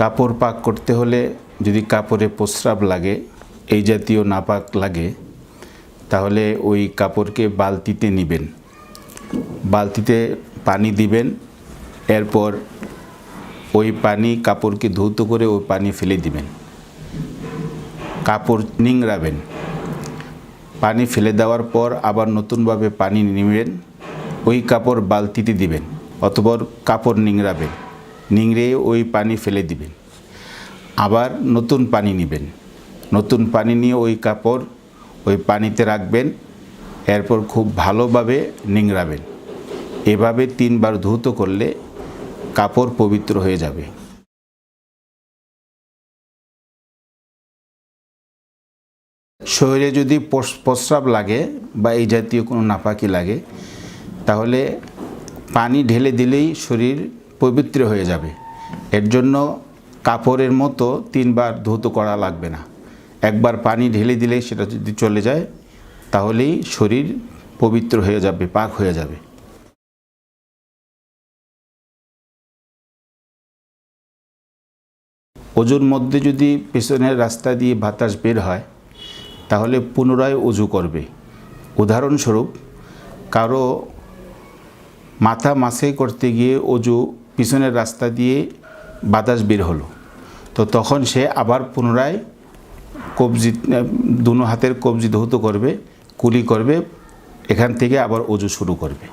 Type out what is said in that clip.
কাপড় পাক করতে হলে যদি কাপড়ে প্রস্রাব লাগে, এই জাতীয় নাপাক লাগে, তাহলে ওই কাপড়কে বালতিতে নেবেন। বালতিতে পানি দিবেন, এরপর ওই পানি কাপড়কে ধৌত করে ওই পানি ফেলে দিবেন। কাপড় নিংড়াবেন। পানি ফেলে দেওয়ার পর আবার নতুনভাবে পানি নেবেন, ওই কাপড় বালতিতে দিবেন, অতপর কাপড় নিংড়াবেন। নিংড়ে ওই পানি ফেলে দিবেন। আবার নতুন পানি নেবেন। নতুন পানি নিয়ে ওই কাপড় ওই পানিতে রাখবেন, এরপর খুব ভালোভাবে নিংড়াবেন। এভাবে তিনবার ধৌত করলে কাপড় পবিত্র হয়ে যাবে। শরীরে যদি প্রস্রাব লাগে বা এই জাতীয় কোনো নাপাকি লাগে, তাহলে পানি ঢেলে দিলেই শরীর পবিত্র হয়ে যাবে। এর জন্য কাপড়ের মতো তিনবার ধৌত করা লাগবে না। একবার পানি ঢেলে দিলে সেটা যদি চলে যায়, তাহলেই শরীর পবিত্র হয়ে যাবে, পাক হয়ে যাবে। অজুর মধ্যে যদি পেছনের রাস্তা দিয়ে বাতাস বের হয়, তাহলে পুনরায় অজু করবে। উদাহরণস্বরূপ, কারও মাথা মাসে করতে গিয়ে অজু পিছনের রাস্তা দিয়ে বাতাস বের হলো। তো তখন সে আবার পুনরায় কবজি দুনো হাতের কবজি ধৌত করবে, কুলি করবে, এখান থেকে আবার ওজু শুরু করবে।